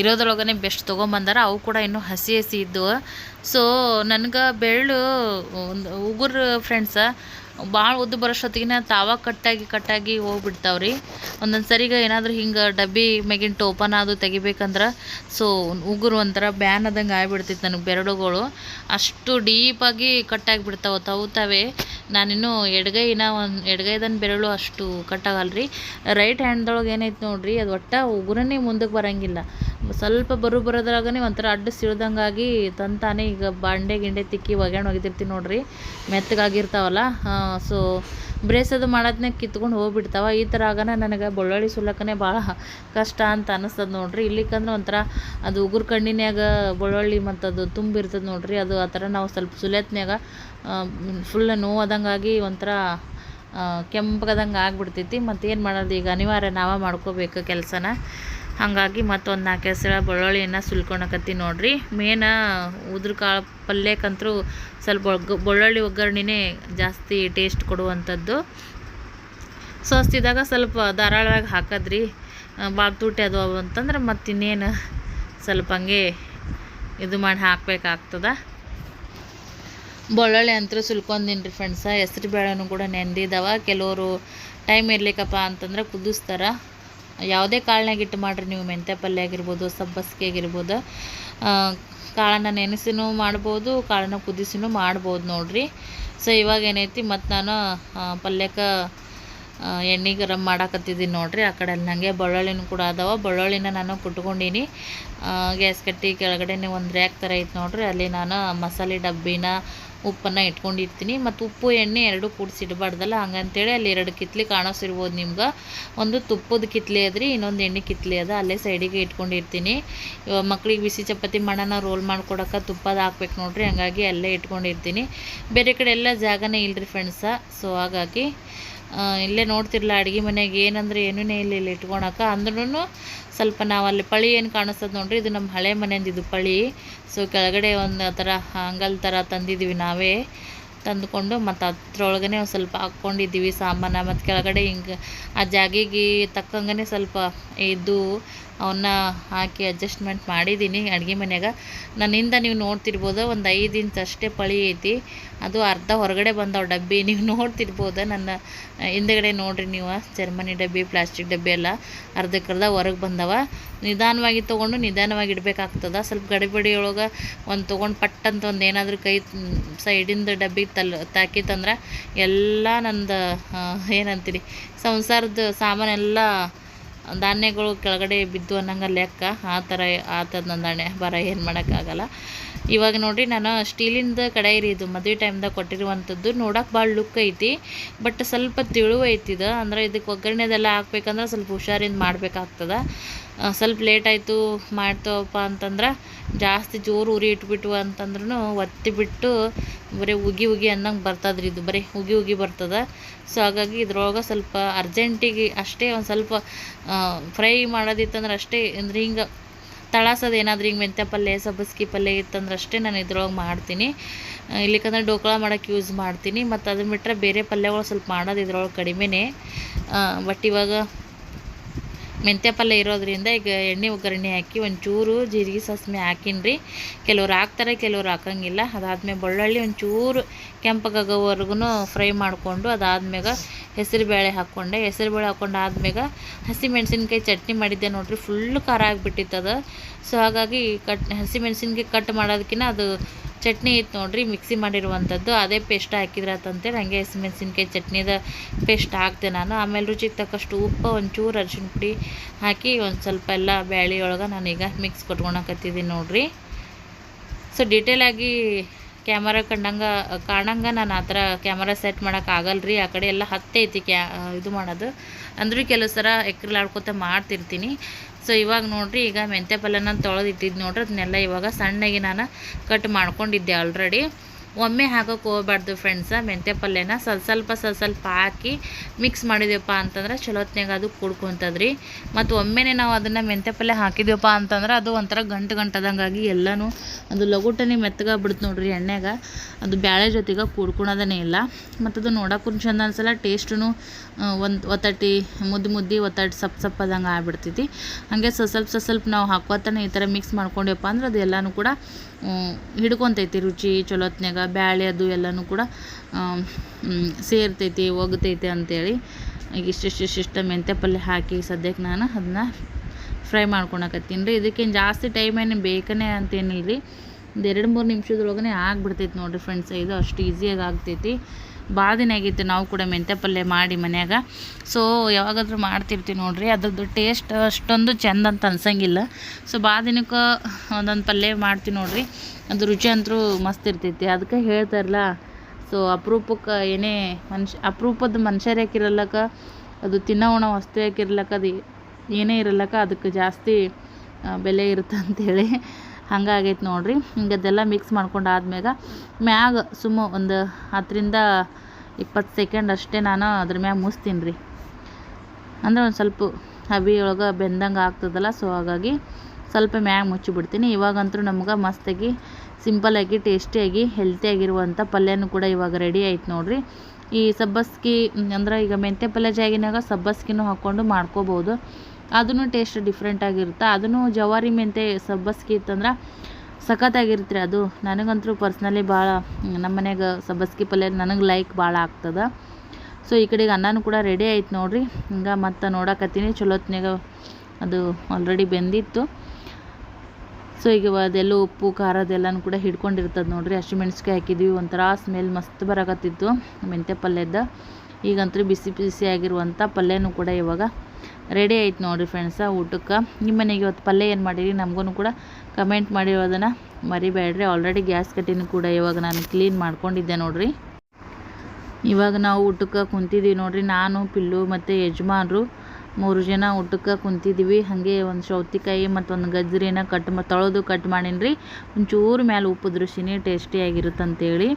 ಇರೋದ್ರೊಳಗನೆ ಬೆಸ್ಟ್ ತೊಗೊಂಬಂದಾರ. ಅವು ಕೂಡ ಇನ್ನೂ ಹಸಿ ಹಸಿ ಇದ್ದವು. ಸೊ ನನಗೆ ಬೆಳ್ಳು ಒಂದು ಉಗುರು ಫ್ರೆಂಡ್ಸ ಭಾಳ ಉದ್ದು ಬರೋಷ್ಟೊತ್ತಿಗೆ ತಾವ ಕಟ್ಟಾಗಿ ಕಟ್ಟಾಗಿ ಹೋಗ್ಬಿಡ್ತಾವ್ರಿ. ಒಂದೊಂದು ಸರಿಗೆ ಏನಾದರೂ ಹಿಂಗೆ ಡಬ್ಬಿ ಮ್ಯಾಗಿನ ಟೋಪನ ಅದು ತೆಗಿಬೇಕಂದ್ರೆ, ಸೊ ಉಗುರು ಒಂಥರ ಬ್ಯಾನ್ ಆದಂಗೆ ಆಗಿಬಿಡ್ತೈತೆ ನನಗೆ ಬೆರಳುಗಳು. ಅಷ್ಟು ಡೀಪಾಗಿ ಕಟ್ಟಾಗಿ ಬಿಡ್ತಾವೆ ತವುತ್ತವೆ ನಾನಿನ್ನು ಎಡಗೈನ ಒಂದು ಎಡಗೈದನ್ನು ಬೆರಳು ಅಷ್ಟು ಕಟ್ಟಾಗಲ್ಲ ರೀ ರೈಟ್ ಹ್ಯಾಂಡ್ದೊಳಗೆ ಏನೈತೆ ನೋಡಿರಿ, ಅದು ಒಟ್ಟು ಉಗುರನ್ನೇ ಮುಂದಕ್ಕೆ ಬರೋಂಗಿಲ್ಲ. ಸ್ವಲ್ಪ ಬರು ಬರೋದ್ರಾಗನೇ ಒಂಥರ ಅಡ್ಡ ಸಿಳ್ದಂಗಾಗಿ ತಂತಾನೆ ಈಗ ಬಾಂಡೆ ಗಿಂಡೆ ತಿಕ್ಕಿ ಒಗ್ಯಾಣ ಒಗೆದಿರ್ತೀವಿ ನೋಡ್ರಿ. ಮೆತ್ತಗಾಗಿರ್ತಾವಲ್ಲ ಸೊ ಬ್ರೇಸದು ಮಾಡೋದನ್ನ ಕಿತ್ಕೊಂಡು ಹೋಗ್ಬಿಡ್ತಾವ. ಈ ಥರ ಆಗನ ನನಗೆ ಬೆಳ್ಳುಳ್ಳಿ ಸುಲಕ್ಕನೇ ಭಾಳ ಕಷ್ಟ ಅಂತ ಅನ್ನಿಸ್ತದೆ ನೋಡ್ರಿ. ಇಲ್ಲಿಕಂದ್ರೆ ಒಂಥರ ಅದು ಉಗುರು ಕಣ್ಣಿನ್ಯಾಗ ಬೆಳ್ಳುಳ್ಳಿ ಮತ್ತು ಅದು ತುಂಬಿರ್ತದೆ ನೋಡ್ರಿ. ಅದು ಆ ಥರ ನಾವು ಸ್ವಲ್ಪ ಸುಲೆತ್ನ್ಯಾಗ ಫುಲ್ ನೋವಾದಂಗಾಗಿ ಒಂಥರ ಕೆಂಪಗದಂಗೆ ಆಗ್ಬಿಡ್ತೈತಿ. ಮತ್ತು ಏನು ಮಾಡೋದು? ಈಗ ಅನಿವಾರ್ಯ ನಾವೇ ಮಾಡ್ಕೋಬೇಕು ಕೆಲಸನ. ಹಾಗಾಗಿ ಮತ್ತೊಂದು ನಾಲ್ಕು ಹೆಸರು ಬೆಳ್ಳುಳ್ಳಿಯನ್ನು ಸುಲ್ಕೊಳಕತ್ತಿ ನೋಡಿರಿ. ಮೇನ ಉದ್ರ ಕಾಳು ಪಲ್ಯಕ್ಕಂತರೂ ಸ್ವಲ್ಪ ಬೆಳ್ಳುಳ್ಳಿ ಒಗ್ಗರಣೆನೇ ಜಾಸ್ತಿ ಟೇಸ್ಟ್ ಕೊಡುವಂಥದ್ದು. ಸೊ ಅಷ್ಟಿದ್ದಾಗ ಸ್ವಲ್ಪ ಧಾರಾಳವಾಗಿ ಹಾಕದ್ರಿ. ಭಾಳ ತುಟ್ಟಿ ಅದು ಅಂತಂದ್ರೆ ಮತ್ತಿನ್ನೇನು ಸ್ವಲ್ಪ ಹಂಗೆ ಇದು ಮಾಡಿ ಹಾಕಬೇಕಾಗ್ತದ. ಬೆಳ್ಳುಳ್ಳಿ ಅಂತೂ ಸುಲ್ಕೊಂದಿನಿ ರೀ ಫ್ರೆಂಡ್ಸ ಹೆಸ್ರು ಬೇಳೆನೂ ಕೂಡ ನೆಂದಿದ್ದಾವೆ ಕೆಲವರು ಟೈಮ್ ಇರ್ಲಿಕ್ಕಪ್ಪ ಅಂತಂದ್ರೆ ಕುದಿಸ್ತಾರೆ. ಯಾವುದೇ ಕಾಳನ್ನಾಗ ಇಟ್ಟು ಮಾಡಿರಿ, ನೀವು ಮೆಂತ್ಯ ಪಲ್ಯ ಆಗಿರ್ಬೋದು, ಸಬ್ಬಸ್ಗೆ ಆಗಿರ್ಬೋದು ಕಾಳನ್ನು ನೆನೆಸಿನೂ ಮಾಡ್ಬೋದು, ಕಾಳನ್ನ ಕುದಿಸಿನೂ ಮಾಡ್ಬೋದು ನೋಡಿರಿ. ಸೊ ಇವಾಗ ಏನೈತಿ ಮತ್ತು ನಾನು ಪಲ್ಯಕ್ಕೆ ಎಣ್ಣೆ ಗರಂ ಮಾಡಾಕತ್ತಿದ್ದೀನಿ ನೋಡಿರಿ, ಆ ಕಡೆ ನನಗೆ ಬೆಳ್ಳುಳ್ಳಿನೂ ಕೂಡ ಅದಾವ. ಬೆಳ್ಳುಳ್ಳಿನ ನಾನು ಕುಟ್ಕೊಂಡೀನಿ. ಗ್ಯಾಸ್ ಕಟ್ಟಿ ಕೆಳಗಡೆನೆ ಒಂದು ರ್ಯಾಕ್ ಥರ ಐತೆ ನೋಡಿರಿ, ಅಲ್ಲಿ ನಾನು ಮಸಾಲೆ ಡಬ್ಬಿನ ಉಪ್ಪನ್ನು ಇಟ್ಕೊಂಡಿರ್ತೀನಿ. ಮತ್ತು ಉಪ್ಪು, ಎಣ್ಣೆ ಎರಡು ಕೂಡಿಸಿ ಇಡಬಾರ್ದಲ್ಲ ಹಂಗಂತೇಳಿ ಅಲ್ಲಿ ಎರಡು ಕಿತ್ಲಿ ಕಾಣಿಸಿರ್ಬೋದು ನಿಮ್ಗೆ. ಒಂದು ತುಪ್ಪದ ಕಿತ್ಲೆ ಅದ್ರಿ, ಇನ್ನೊಂದು ಎಣ್ಣೆ ಕಿತ್ಲೆ ಅದ, ಅಲ್ಲೇ ಸೈಡಿಗೆ ಇಟ್ಕೊಂಡಿರ್ತೀನಿ. ಮಕ್ಳಿಗೆ ಬಿಸಿ ಚಪಾತಿ ಮಾಡೋಣ, ರೋಲ್ ಮಾಡ್ಕೊಡಕ್ಕೆ ತುಪ್ಪದ ಹಾಕ್ಬೇಕು ನೋಡಿರಿ, ಹಂಗಾಗಿ ಅಲ್ಲೇ ಇಟ್ಕೊಂಡಿರ್ತೀನಿ. ಬೇರೆ ಕಡೆ ಎಲ್ಲ ಜಾಗನೇ ಇಲ್ಲರಿ ಫ್ರೆಂಡ್ಸ ಸೊ ಹಾಗಾಗಿ ಇಲ್ಲೇ ನೋಡ್ತಿರಲ್ಲ ಅಡುಗೆ ಮನೆಗೆ ಏನಂದ್ರೆ ಏನೂ ಇಲ್ಲ ಇಲ್ಲಿ ಇಟ್ಕೊಳಕ್ಕೆ ಅಂದ್ರೂ ಸ್ವಲ್ಪ ನಾವು ಅಲ್ಲಿ ಪಳಿ ಏನು ಕಾಣಿಸ್ತದೆ ನೋಡ್ರಿ, ಇದು ನಮ್ಮ ಹಳೆ ಮನೆಯಿಂದ ಇದು ಪಳಿ. ಸೊ ಕೆಳಗಡೆ ಒಂದು ಥರ ಅಂಗಲ್ ಥರ ತಂದಿದ್ದೀವಿ ನಾವೇ. ತಂದುಕೊಂಡು ಮತ್ತು ಅದ್ರೊಳಗೇ ಒಂದು ಸ್ವಲ್ಪ ಹಾಕ್ಕೊಂಡಿದ್ದೀವಿ ಸಾಮಾನು. ಮತ್ತು ಕೆಳಗಡೆ ಹಿಂಗೆ ಆ ಜಾಗಿಗೆ ತಕ್ಕಂಗೆ ಸ್ವಲ್ಪ ಇದ್ದು ಅವನ್ನ ಹಾಕಿ ಅಡ್ಜಸ್ಟ್ಮೆಂಟ್ ಮಾಡಿದ್ದೀನಿ ಅಡುಗೆ ಮನೆಯಾಗ. ನನ್ನಿಂದ ನೀವು ನೋಡ್ತಿರ್ಬೋದು, ಒಂದು ಐದು ಇಂಚ್ ಅಷ್ಟೇ ಪಳಿ ಐತಿ. ಅದು ಅರ್ಧ ಹೊರಗಡೆ ಬಂದವು ಡಬ್ಬಿ. (laughs) ನೀವು ನೋಡ್ತಿರ್ಬೋದು ನನ್ನ, ಹಿಂದೆಗಡೆ ನೋಡಿರಿ ನೀವು, ಜರ್ಮನಿ ಡಬ್ಬಿ, ಪ್ಲಾಸ್ಟಿಕ್ ಡಬ್ಬಿ ಎಲ್ಲ ಅರ್ಧಕ್ಕರ್ಧ ಹೊರಗೆ ಬಂದವ. ನಿಧಾನವಾಗಿ ತೊಗೊಂಡು ನಿಧಾನವಾಗಿ ಇಡಬೇಕಾಗ್ತದ. ಸ್ವಲ್ಪ ಗಡಿಬಡಿಯೊಳಗೆ ಒಂದು ತೊಗೊಂಡು ಪಟ್ಟಂತ ಒಂದು ಏನಾದರೂ ಕೈ, ಸೈಡಿಂದ ಡಬ್ಬಿಗೆ ತಲ್ ತಾಕಿತ್ತಂದ್ರೆ ಎಲ್ಲ ನಂದು ಏನಂತೀರಿ, ಸಂಸಾರದ ಸಾಮಾನೆಲ್ಲ ಧಾನ್ಯಗಳು ಕೆಳಗಡೆ ಬಿದ್ದು ಅನ್ನಂಗೆ ಲೆಕ್ಕ. ಆ ಥರ ಆತದ ನನ್ನ ಬರ ಏನು ಮಾಡೋಕ್ಕಾಗಲ್ಲ. ಇವಾಗ ನೋಡ್ರಿ ನಾನು ಸ್ಟೀಲಿಂದ ಕಡಾಯಿ ಇದು ಮದುವೆ ಟೈಮ್ದಾಗ ಕೊಟ್ಟಿರುವಂಥದ್ದು ನೋಡೋಕೆ ಭಾಳ ಲುಕ್ ಐತಿ ಬಟ್ ಸ್ವಲ್ಪ ತಿಳು ಐತಿ ಇದು. ಅಂದ್ರೆ ಇದಕ್ಕೆ ಒಗ್ಗರಣೆದೆಲ್ಲ ಹಾಕ್ಬೇಕಂದ್ರೆ ಸ್ವಲ್ಪ ಹುಷಾರಿಂದ ಮಾಡ್ಬೇಕಾಗ್ತದ. ಸ್ವಲ್ಪ ಲೇಟ್ ಆಯಿತು, ಮಾಡ್ತೇವಪ್ಪ ಅಂತಂದ್ರೆ ಜಾಸ್ತಿ ಜೋರು ಉರಿ ಇಟ್ಬಿಟ್ಟು ಅಂತಂದ್ರೂ ಒತ್ತಿ ಬಿಟ್ಟು ಬರೀ ಉಗಿ ಉಗಿ ಅನ್ನಂಗೆ ಬರ್ತದ್ರಿ ಇದು. ಬರೀ ಉಗಿ ಉಗಿ ಬರ್ತದೆ. ಸೊ ಹಾಗಾಗಿ ಇದ್ರೊಳಗೆ ಸ್ವಲ್ಪ ಅರ್ಜೆಂಟಿಗೆ ಅಷ್ಟೇ ಒಂದು ಸ್ವಲ್ಪ ಫ್ರೈ ಮಾಡೋದಿತ್ತಂದ್ರೆ ಅಷ್ಟೇ, ಅಂದ್ರೆ ಹಿಂಗೆ ತಳಸೋದು ಏನಾದ್ರೂ ಹಿಂಗೆ ಮೆಂತ್ಯ ಪಲ್ಯ, ಸಬ್ಬಸ್ಗಿ ಪಲ್ಯ ಇತ್ತಂದ್ರೆ ಅಷ್ಟೇ ನಾನು ಇದ್ರೊಳಗೆ ಮಾಡ್ತೀನಿ. ಇಲ್ಲಿಕಂದ್ರೆ ಡೋಕಳ ಮಾಡೋಕ್ಕೆ ಯೂಸ್ ಮಾಡ್ತೀನಿ. ಮತ್ತು ಅದನ್ನ ಬಿಟ್ಟರೆ ಬೇರೆ ಪಲ್ಯಗಳು ಸ್ವಲ್ಪ ಮಾಡೋದು ಇದ್ರೊಳಗೆ ಕಡಿಮೆನೇ. ಬಟ್ ಇವಾಗ ಮೆಂತ್ಯ ಪಲ್ಯ ಇರೋದ್ರಿಂದ ಈಗ ಎಣ್ಣೆ ಒಗ್ಗರಣೆ ಹಾಕಿ ಒಂಚೂರು ಜೀರಿಗೆ ಸಾಸಿವೆ ಹಾಕಿನ್ರಿ. ಕೆಲವ್ರು ಹಾಕ್ತಾರೆ, ಕೆಲವ್ರು ಹಾಕಂಗಿಲ್ಲ. ಅದಾದ್ಮೇಲೆ ಬೆಳ್ಳುಳ್ಳಿ ಒಂಚೂರು ಕೆಂಪಗಾಗೋವರೆಗೂ ಫ್ರೈ ಮಾಡಿಕೊಂಡು ಅದಾದ್ಮ್ಯಾಗ ಹೆಸರುಬೇಳೆ ಹಾಕ್ಕೊಂಡೆ ಹೆಸರುಬೇಳೆ ಹಾಕ್ಕೊಂಡು ಆದ್ಮೇಲೆ ಹಸಿ ಮೆಣಸಿನ್ಕಾಯಿ ಚಟ್ನಿ ಮಾಡಿದ್ದೆ ನೋಡಿರಿ, ಫುಲ್ ಖಾರ ಆಗಿಬಿಟ್ಟಿತ್ತು ಅದು ಸೊ ಹಾಗಾಗಿ ಕಟ್, ಹಸಿ ಮೆಣಸಿನ್ಕಾಯಿ ಕಟ್ ಮಾಡೋದಕ್ಕಿಂತ ಅದು ಚಟ್ನಿ ಇತ್ತು ನೋಡ್ರಿ ಮಿಕ್ಸಿ ಮಾಡಿರುವಂಥದ್ದು. ಅದೇ ಪೇಸ್ಟ್ ಹಾಕಿದ್ರೆ ಅಂತಂತೇಳಿ ಹಾಗೆ ಹಸಿಮೆಣ್ಸಿನ್ಕಾಯಿ ಚಟ್ನಿದ ಪೇಸ್ಟ್ ಹಾಕಿದೆ ನಾನು. ಆಮೇಲೆ ರುಚಿಗೆ ತಕ್ಕಷ್ಟು ಉಪ್ಪು, ಒಂಚೂರು ಅರಿಶಿನ ಪುಡಿ ಹಾಕಿ ಒಂದು ಸ್ವಲ್ಪ ಎಲ್ಲ ಬ್ಯಾಳಿ ಒಳಗೆ ನಾನೀಗ ಮಿಕ್ಸ್ ಕೊಟ್ಕೊಳಕತ್ತಿದ್ದೀನಿ ನೋಡ್ರಿ. ಸೊ ಡೀಟೇಲಾಗಿ ಕ್ಯಾಮರಾ ಕಂಡಂಗೆ, ಕಾಣಂಗೆ ನಾನು ಆ ಥರ ಕ್ಯಾಮರಾ ಸೆಟ್ ಮಾಡೋಕ್ಕಾಗಲ್ಲ ಆಗಲ್ರಿ. ಆ ಕಡೆ ಎಲ್ಲ ಹತ್ತೈತಿ ಕ್ಯಾ, ಇದು ಮಾಡೋದು. ಅಂದ್ರೂ ಕೆಲವು ಸಲ ಎಕ್ರಲಾಡ್ಕೊತ ಮಾಡ್ತಿರ್ತೀನಿ. ಸೊ ಇವಾಗ ನೋಡಿರಿ, ಈಗ ಮೆಂತ್ಯ ನಾನು ತೊಳೆದಿಟ್ಟಿದ್ದು ನೋಡ್ರಿ, ಅದನ್ನೆಲ್ಲ ಇವಾಗ ಸಣ್ಣಗೆ ನಾನು ಕಟ್ ಮಾಡ್ಕೊಂಡಿದ್ದೆ ಆಲ್ರೆಡಿ ಒಮ್ಮೆ ಹಾಕೋಕೆ ಹೋಗ್ಬಾರ್ದು ಫ್ರೆಂಡ್ಸ ಮೆಂತ್ಯ ಪಲ್ಯನ ಸ್ವಲ್ಪ ಸ್ವಲ್ಪ ಸ್ವಲ್ಪ ಸ್ವಲ್ಪ ಹಾಕಿ ಮಿಕ್ಸ್ ಮಾಡಿದೀವಪ್ಪ ಅಂತಂದ್ರೆ ಚಲೋತ್ನಾಗ ಅದು ಕೂಡ್ಕೊಂತದ್ರಿ. ಮತ್ತು ಒಮ್ಮೆನೇ ನಾವು ಅದನ್ನು ಮೆಂತ್ಯ ಪಲ್ಯ ಹಾಕಿದ್ವಪ್ಪ ಅಂತಂದ್ರೆ ಅದು ಒಂಥರ ಗಂಟು ಗಂಟದಂಗಾಗಿ ಎಲ್ಲನೂ ಅದು ಲಗುಟನೆ ಮೆತ್ತಗ ಬಿಡ್ತು ನೋಡ್ರಿ ಎಣ್ಣೆಗ. ಅದು ಬ್ಯಾಳೆ ಜೊತೆಗೆ ಕೂಡ್ಕೊಳೋದೇ ಇಲ್ಲ. ಮತ್ತು ಅದು ನೋಡೋಕ್ಕೂ ಚಂದ ಅನ್ಸಲ್ಲ ಟೇಸ್ಟೂ ಒಂದು ಒತ್ತಟಿ ಮುದ್ದು ಮುದ್ದಿ ಒತ್ತಟಿ ಸಪ್ ಸಪ್ಪದಂಗೆ ಆಗ್ಬಿಡ್ತೈತಿ. ಹಾಗೆ ಸ್ವಲ್ಪ ಸ್ವಲ್ಪ ಸ್ವಲ್ಪ ನಾವು ಹಾಕೋತಾನೆ ಈ ಥರ ಮಿಕ್ಸ್ ಮಾಡ್ಕೊಂಡೆವಪ್ಪ ಅಂದ್ರೆ ಅದು ಎಲ್ಲನೂ ಕೂಡ ಹಿಡ್ಕೊಂತೈತಿ ರುಚಿ, ಚಲೋತ್ನ್ಯಾಗ, ಬ್ಯಾಳೆ ಅದು ಎಲ್ಲನೂ ಕೂಡ ಸೇರ್ತೈತಿ, ಒಗ್ತೈತಿ ಅಂತೇಳಿ ಈಗ ಇಷ್ಟಿಷ್ಟು ಮೆಂತ್ಯ ಪಲ್ಯ ಹಾಕಿ ಸದ್ಯಕ್ಕೆ ನಾನು ಅದನ್ನ ಫ್ರೈ ಮಾಡ್ಕೊಳಕತ್ತೀನಿ ರೀ. ಇದಕ್ಕೇನು ಜಾಸ್ತಿ ಟೈಮ್ ಏನು ಬೇಕನೇ ಅಂತೇನಿಲ್ಲ ರೀ ಒಂದು ಎರಡು ಮೂರು ನಿಮಿಷದೊಳಗನೆ ಆಗ್ಬಿಡ್ತೈತಿ ನೋಡಿರಿ ಫ್ರೆಂಡ್ಸ್ ಇದು ಅಷ್ಟು ಈಸಿಯಾಗಿ ಆಗ್ತೈತಿ. ಭಾಳ ದಿನ ಆಗಿತ್ತು ನಾವು ಕೂಡ ಮೆಂತ್ಯ ಪಲ್ಯ ಮಾಡಿ ಮನ್ಯಾಗ. ಸೊ ಯಾವಾಗಾದ್ರೂ ಮಾಡ್ತಿರ್ತೀವಿ ನೋಡ್ರಿ. ಅದ್ರದ್ದು ಟೇಸ್ಟ್ ಅಷ್ಟೊಂದು ಚೆಂದ ಅಂತ ಅನ್ಸಂಗಿಲ್ಲ. ಸೊ ಭಾಳ ದಿನಕ್ಕೆ ಒಂದೊಂದು ಪಲ್ಯ ಮಾಡ್ತೀವಿ ನೋಡ್ರಿ. ಅದು ರುಚಿ ಅಂತೂ ಮಸ್ತ್ ಇರ್ತೈತಿ. ಅದಕ್ಕೆ ಹೇಳ್ತಾರಲ್ಲ ಸೊ ಅಪರೂಪಕ್ಕೆ ಏನೇ ಮನುಷ್ಯ ಅಪರೂಪದ ಮನುಷ್ಯರು ಅದು ತಿನ್ನೋ ಉಣ ವಸ್ತು ಯಾಕಿರ್ಲಕ್ಕ ಅದು ಏನೇ ಇರಲ್ಲಕ್ಕ, ಅದಕ್ಕೆ ಜಾಸ್ತಿ ಬೆಲೆ ಇರುತ್ತೆ ಅಂತೇಳಿ ಹಂಗಾಗೈತೆ ನೋಡಿರಿ. ಹಿಂಗೆ ಅದೆಲ್ಲ ಮಿಕ್ಸ್ ಮಾಡ್ಕೊಂಡು ಆದ್ಮ್ಯಾಗ ಮ್ಯಾಗ ಸುಮ್ಮ ಒಂದು ಹತ್ತರಿಂದ ಇಪ್ಪತ್ತು ಸೆಕೆಂಡ್ ಅಷ್ಟೇ ನಾನು ಅದ್ರ ಮ್ಯಾಗ ಮುಸ್ತೀನಿ ರೀ ಅಂದ್ರೆ ಒಂದು ಸ್ವಲ್ಪ ಹಬಿ ಒಳಗೆ ಬೆಂದಂಗೆ ಆಗ್ತದಲ್ಲ ಸೊ ಹಾಗಾಗಿ ಸ್ವಲ್ಪ ಮ್ಯಾಗ ಮುಚ್ಚಿಬಿಡ್ತೀನಿ. ಇವಾಗಂತೂ ನಮ್ಗೆ ಮಸ್ತಾಗಿ ಸಿಂಪಲಾಗಿ ಟೇಸ್ಟಿಯಾಗಿ ಹೆಲ್ತಿಯಾಗಿರುವಂಥ ಪಲ್ಯನೂ ಕೂಡ ಇವಾಗ ರೆಡಿ ಆಯ್ತು ನೋಡಿರಿ. ಈ ಸಬ್ಬಸ್ಗಿ ಅಂದ್ರೆ ಈಗ ಮೆಂತ್ಯ ಪಲ್ಯ ಜಾಗಿನಾಗ ಸಬ್ಬಸ್ಗಿನೂ ಹಾಕ್ಕೊಂಡು ಮಾಡ್ಕೋಬೋದು. ಅದೂ ಟೇಸ್ಟ್ ಡಿಫ್ರೆಂಟಾಗಿರುತ್ತೆ ಅದನ್ನು ಜವಾರಿ ಮೆಂತೆ ಸಬ್ಬಸ್ಗಿ ಇತ್ತಂದ್ರೆ ಸಖತ್ತಾಗಿರುತ್ತೆ ಅದು. ನನಗಂತೂ ಪರ್ಸ್ನಲಿ ಭಾಳ, ನಮ್ಮ ಮನೆಯಾಗ ಸಬ್ಬಸ್ಗೆ ಪಲ್ಯ ನನಗೆ ಲೈಕ್ ಭಾಳ ಆಗ್ತದೆ. ಸೊ ಈ ಕಡೆಗೆ ಅನ್ನನೂ ಕೂಡ ರೆಡಿ ಆಯ್ತು ನೋಡಿರಿ. ಹಿಂಗೆ ಮತ್ತೆ ನೋಡಕತ್ತೀನಿ. ಚಲೋತ್ನಾಗ ಅದು ಆಲ್ರೆಡಿ ಬೆಂದಿತ್ತು. ಸೊ ಈಗ ಅದೆಲ್ಲ ಉಪ್ಪು ಖಾರ ಅದೆಲ್ಲನೂ ಕೂಡ ಹಿಡ್ಕೊಂಡಿರ್ತದೆ ನೋಡ್ರಿ. ಹಸಿಮೆಣ್ಸಿಕಾಯಿ ಹಾಕಿದ್ವಿ. ಒಂಥರ ಸ್ಮೆಲ್ ಮಸ್ತ್ ಬರಕತ್ತಿತ್ತು ಮೆಂತ್ಯ ಪಲ್ಯದ. ಈಗಂತೂ ಬಿಸಿ ಬಿಸಿ ಆಗಿರುವಂಥ ಪಲ್ಯನೂ ಕೂಡ ಇವಾಗ ರೆಡಿ ಆಯ್ತು ನೋಡಿರಿ ಫ್ರೆಂಡ್ಸ ಊಟಕ್ಕೆ. ನಿಮ್ಮ ಮನೆಗೆ ಇವತ್ತು ಪಲ್ಯ ಏನು ಮಾಡಿರಿ ನಮಗೂ ಕೂಡ ಕಮೆಂಟ್ ಮಾಡಿರೋದನ್ನು ಮರಿಬೇಡ್ರಿ. ಆಲ್ರೆಡಿ ಗ್ಯಾಸ್ ಕಟ್ಟಿನೂ ಕೂಡ ಇವಾಗ ನಾನು ಕ್ಲೀನ್ ಮಾಡ್ಕೊಂಡಿದ್ದೆ ನೋಡಿರಿ. ಇವಾಗ ನಾವು ಊಟಕ್ಕೆ ಕುಂತಿದ್ದೀವಿ ನೋಡಿರಿ. ನಾನು, ಪಿಲ್ಲು ಮತ್ತು ಯಜಮಾನ್ರು ಮೂರು ಜನ ಊಟಕ್ಕೆ ಕುಂತಿದ್ದೀವಿ ಹಾಗೆ ಒಂದು ಸೌತಿಕಾಯಿ ಮತ್ತು ಒಂದು ಗಜ್ಜರಿನ ಕಟ್ ಮಾ, ತೊಳೆದು ಕಟ್ ಮಾಡೀನಿ ರೀ ಒಂಚೂರು ಮ್ಯಾಲೆ ಉಪ್ಪು ದೃಷ್ಟಿನೇ ಟೇಸ್ಟಿಯಾಗಿರುತ್ತೆ ಅಂತೇಳಿ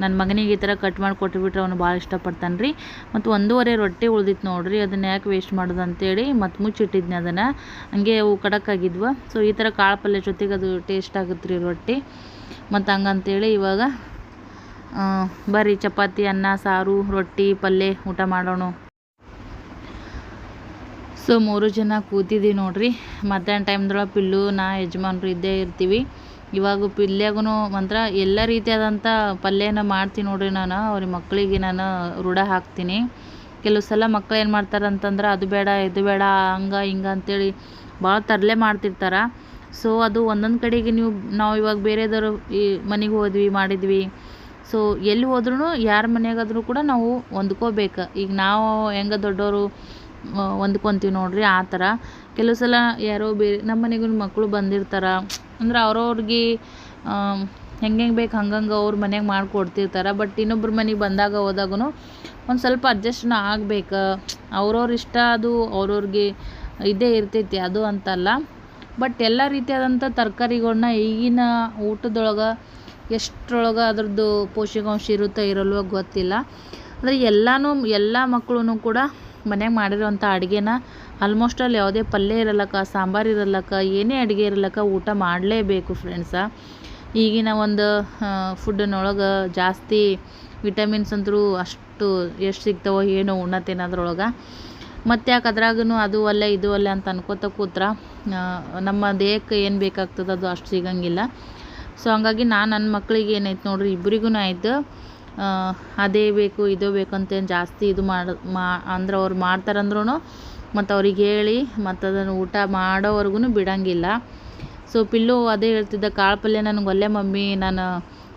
ನನ್ನ ಮಗನಿಗೆ ಈ ಥರ ಕಟ್ ಮಾಡಿ ಕೊಟ್ಬಿಟ್ರೆ ಅವನು ಭಾಳ ಇಷ್ಟಪಡ್ತಾನೆ ರೀ ಮತ್ತು ಒಂದೂವರೆ ರೊಟ್ಟಿ ಉಳ್ದಿತ್ತು ನೋಡ್ರಿ. ಅದನ್ನ ಯಾಕೆ ವೇಸ್ಟ್ ಮಾಡೋದು ಅಂತೇಳಿ ಮತ್ತು ಮುಚ್ಚಿಟ್ಟಿದ್ನಿ ಅದನ್ನು. ಹಂಗೆ ಅವು ಖಡಕ್ಕಾಗಿದ್ವು ಸೊ, ಈ ಥರ ಕಾಳು ಪಲ್ಯ ಜೊತೆಗೆ ಅದು ಟೇಸ್ಟ್ ಆಗುತ್ತೆ ರೀ ರೊಟ್ಟಿ. ಮತ್ತು ಹಂಗಂತೇಳಿ ಇವಾಗ ಬರ್ರಿ ಚಪಾತಿ, ಅನ್ನ, ಸಾರು, ರೊಟ್ಟಿ, ಪಲ್ಯ ಊಟ ಮಾಡೋಣ. ಸೊ, ಮೂರು ಜನ ಕೂತಿದ್ದೀವಿ ನೋಡ್ರಿ. ಮಧ್ಯಾಹ್ನ ಟೈಮ್ದೊಳಗೆ ಪಿಲ್ಲು ನಾ ಯಜಮಾನ್ರು ಇದ್ದೇ ಇರ್ತೀವಿ. ಇವಾಗ ಪಿಲ್ಯಾಗೂ ಮಾತ್ರ ಎಲ್ಲ ರೀತಿಯಾದಂಥ ಪಲ್ಯನ ಮಾಡ್ತೀನಿ ನೋಡ್ರಿ ನಾನು. ಅವ್ರ ಮಕ್ಕಳಿಗೆ ನಾನು ರೂಢ ಹಾಕ್ತೀನಿ. ಕೆಲವು ಸಲ ಮಕ್ಳು ಏನು ಮಾಡ್ತಾರೆ ಅಂತಂದ್ರೆ, ಅದು ಬೇಡ, ಇದು ಬೇಡ, ಹಂಗೆ, ಹಿಂಗೆ ಅಂತೇಳಿ ಭಾಳ ತರಲೆ ಮಾಡ್ತಿರ್ತಾರೆ. ಸೊ, ಅದು ಒಂದೊಂದು ಕಡೆಗೆ ನೀವು, ನಾವು ಇವಾಗ ಬೇರೆದವರು ಈ ಮನೆಗೆ ಹೋದ್ವಿ, ಮಾಡಿದ್ವಿ. ಸೊ, ಎಲ್ಲಿ ಹೋದ್ರೂ ಯಾರ ಮನೆಯಾಗಾದ್ರೂ ಕೂಡ ನಾವು ಹೊಂದ್ಕೋಬೇಕು. ಈಗ ನಾವು ಹೆಂಗೆ ದೊಡ್ಡವರು ಹೊಂದ್ಕೊತೀವಿ ನೋಡ್ರಿ, ಆ ಥರ ಕೆಲವು ಸಲ ಯಾರೋ ಬೇರೆ ನಮ್ಮ ಮನೆಗೂ ಮಕ್ಕಳು ಬಂದಿರ್ತಾರೆ. ಅಂದ್ರೆ ಅವ್ರವ್ರಿಗೆ ಹೆಂಗೆ ಹೆಂಗೆ ಬೇಕು ಹಂಗಂಗೆ ಅವ್ರ ಮನೆಗೆ ಮಾಡಿಕೊಡ್ತಿರ್ತಾರೆ. ಬಟ್ ಇನ್ನೊಬ್ರ ಮನೆಗೆ ಬಂದಾಗ ಹೋದಾಗೂ ಒಂದು ಸ್ವಲ್ಪ ಅಡ್ಜಸ್ಟ್ನ ಆಗ್ಬೇಕು. ಅವ್ರವ್ರ ಇಷ್ಟ ಅದು, ಅವ್ರವ್ರಿಗೆ ಇದೇ ಇರ್ತೈತಿ, ಅದು ಅಂತಲ್ಲ. ಬಟ್ ಎಲ್ಲ ರೀತಿಯಾದಂಥ ತರಕಾರಿಗಳನ್ನ ಈಗಿನ ಊಟದೊಳಗೆ ಎಷ್ಟರೊಳಗೆ ಅದ್ರದ್ದು ಪೋಷಕಾಂಶ ಇರುತ್ತೋ ಇರಲ್ವೋ ಗೊತ್ತಿಲ್ಲ. ಅಂದರೆ ಎಲ್ಲನೂ, ಎಲ್ಲ ಮಕ್ಕಳು ಕೂಡ ಮನ್ಯಾಗ ಮಾಡಿರೋವಂಥ ಅಡುಗೆನ ಆಲ್ಮೋಸ್ಟ್ ಅಲ್ಲಿ ಯಾವುದೇ ಪಲ್ಯ ಇರಲ್ಲಕ್ಕ ಸಾಂಬಾರು ಇರಲ್ಲಕ್ಕ ಏನೇ ಅಡುಗೆ ಇರಲ್ಲಕ್ಕ ಊಟ ಮಾಡಲೇಬೇಕು ಫ್ರೆಂಡ್ಸ ಈಗಿನ ಒಂದು ಫುಡ್ಡಿನೊಳಗೆ ಜಾಸ್ತಿ ವಿಟಮಿನ್ಸ್ ಅಂತರೂ ಅಷ್ಟು ಎಷ್ಟು ಸಿಗ್ತಾವೋ ಏನೋ ಉಣ್ಣತ್ತೇನೆ ಅದ್ರೊಳಗೆ ಮತ್ತು ಯಾಕೆ ಅದ್ರಾಗೂ ಅದು ಅಲ್ಲ, ಇದು ಅಲ್ಲೇ ಅಂತ ಅನ್ಕೋತ ಕೂತ್ರ ನಮ್ಮ ದೇಹಕ್ಕೆ ಏನು ಬೇಕಾಗ್ತದೆ ಅದು ಅಷ್ಟು ಸಿಗಂಗಿಲ್ಲ. ಸೊ ಹಂಗಾಗಿ ನಾನು ನನ್ನ ಮಕ್ಕಳಿಗೆ ಏನಾಯ್ತು ನೋಡ್ರಿ ಇಬ್ಬರಿಗೂ ಆಯಿತು. ಅದೇ ಬೇಕು, ಇದು ಬೇಕು ಅಂತೇನು ಜಾಸ್ತಿ ಇದು ಮಾಡಿ, ಮಾ, ಅಂದ್ರೆ ಅವ್ರು ಮಾಡ್ತಾರಂದ್ರೂ ಮತ್ತು ಅವ್ರಿಗೆ ಹೇಳಿ ಮತ್ತು ಅದನ್ನು ಊಟ ಮಾಡೋವರೆಗೂ ಬಿಡೋಂಗಿಲ್ಲ. ಸೊ ಪಿಲ್ಲು ಅದೇ ಹೇಳ್ತಿದ್ದ, ಕಾಳು ಪಲ್ಯ ನನಗೆ ಒಲ್ಲೆ ಮಮ್ಮಿ, ನಾನು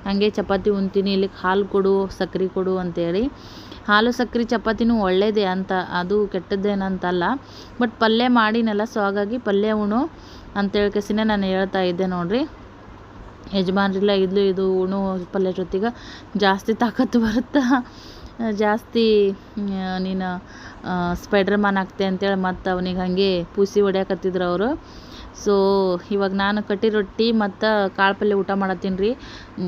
ಹಾಗೆ ಚಪಾತಿ ಉಣ್ತೀನಿ, ಇಲ್ಲಿಗೆ ಹಾಲು ಕೊಡು, ಸಕ್ರೆ ಕೊಡು ಅಂತೇಳಿ. ಹಾಲು, ಸಕ್ರೆ, ಚಪಾತಿನೂ ಒಳ್ಳೆಯದೇ ಅಂತ, ಅದು ಕೆಟ್ಟದ್ದೇನಂತಲ್ಲ. ಬಟ್ ಪಲ್ಯ ಮಾಡಿನಲ್ಲ, ಸೊ ಹಾಗಾಗಿ ಪಲ್ಯ ಉಣು ಅಂತೇಳ್ಕೆಸಿನೇ ನಾನು ಹೇಳ್ತಾ ಇದ್ದೆ ನೋಡಿರಿ. ಯಜಮಾನ್ರಿಲ್ಲ ಇದ್ಲು, ಇದು ಉಣು ಪಲ್ಯ ಜೊತೆಗೆ. ಜಾಸ್ತಿ ತಾಕತ್ತು ಬರುತ್ತೆ. ಜಾಸ್ತಿ ನೀನು ಸ್ಪೈಡರ್ ಮ್ಯಾನ್ ಆಗ್ತೆ ಅಂತೇಳಿ ಮತ್ತು ಅವನಿಗೆ ಹಾಗೆ ಪೂಸಿ ಹೊಡ್ಯಾಕತ್ತಿದ್ರು ಅವರು. ಸೊ, ಇವಾಗ ನಾನು ಕಟ್ಟಿ ರೊಟ್ಟಿ ಮತ್ತು ಕಾಳು ಪಲ್ಯ ಊಟ ಮಾಡತ್ತೀನಿ ರೀ.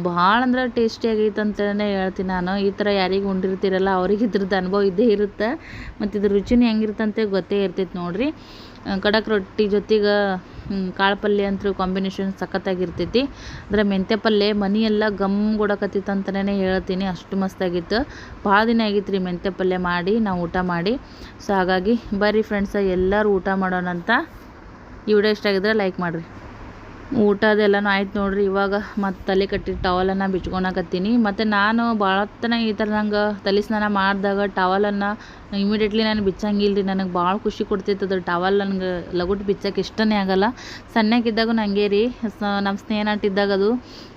ಭಾಳ ಅಂದ್ರೆ ಟೇಸ್ಟಿ ಆಗೈತೆ ಅಂತಲೇ ಹೇಳ್ತೀನಿ ನಾನು. ಈ ಥರ ಯಾರಿಗೆ ಉಂಡಿರ್ತೀರಲ್ಲ, ಅವ್ರಿಗೆ ಇದ್ರದ್ದು ಅನುಭವ ಇದ್ದೇ ಇರುತ್ತೆ. ಮತ್ತು ಇದ್ರ ರುಚಿನೂ ಹೆಂಗಿರ್ತಂತೆ ಗೊತ್ತೇ ಇರ್ತೈತೆ ನೋಡಿರಿ. ಕಡಕ್ ರೊಟ್ಟಿ ಜೊತೆಗೆ ಕಾಳು ಪಲ್ಯ ಅಂತೂ ಕಾಂಬಿನೇಷನ್ ಸಖತ್ತಾಗಿರ್ತೈತಿ. ಅಂದರೆ ಮೆಂತ್ಯ ಪಲ್ಯ ಮನೆಯೆಲ್ಲ ಗಮ್ ಕೊಡಕತ್ತಿತ್ತು ಅಂತಲೇ ಹೇಳ್ತೀನಿ. ಅಷ್ಟು ಮಸ್ತಾಗಿತ್ತು. ಭಾಳ ದಿನ ಆಗಿತ್ತು ರೀ ಮೆಂತ್ಯ ಪಲ್ಯ ಮಾಡಿ, ನಾವು ಊಟ ಮಾಡಿ. ಸೊ ಹಾಗಾಗಿ ಬರ್ರಿ ಫ್ರೆಂಡ್ಸ ಎಲ್ಲರೂ ಊಟ ಮಾಡೋಣಂತ. ಈ ವಿಡಿಯೋ ಇಷ್ಟ ಆಗಿದ್ರೆ ಲೈಕ್ ಮಾಡಿರಿ. ಊಟ ಅದೆಲ್ಲನೂ ಆಯ್ತು ನೋಡ್ರಿ, ಇವಾಗ ಮತ್ತು ತಲೆ ಕಟ್ಟಿ ಟವಲನ್ನು ಬಿಚ್ಕೊಳಕತ್ತೀನಿ ಮತ್ತು ನಾನು ಭಾಳ ಈ ಥರ ನಂಗೆ ತಲೆ ಸ್ನಾನ ಮಾಡಿದಾಗ ಟವಲನ್ನು ಇಮಿಡಿಯೇಟ್ಲಿ ನಾನು ಬಿಚ್ಚಂಗಿಲ್ಲ ರೀ ನನಗೆ ಭಾಳ ಖುಷಿ ಕೊಡ್ತೈತೆ ಅದು ಟವಲ್ ನನಗೆ ಲಗುಟ್ ಬಿಚ್ಚಕ್ಕೆ ಇಷ್ಟನೇ ಆಗಲ್ಲ. ಸಣ್ಣಕ್ಕಿದ್ದಾಗೂ ಹಂಗೆ ರೀ ನಮ್ಮ ಸ್ನೇಹನಾಟಿದ್ದಾಗ ಅದು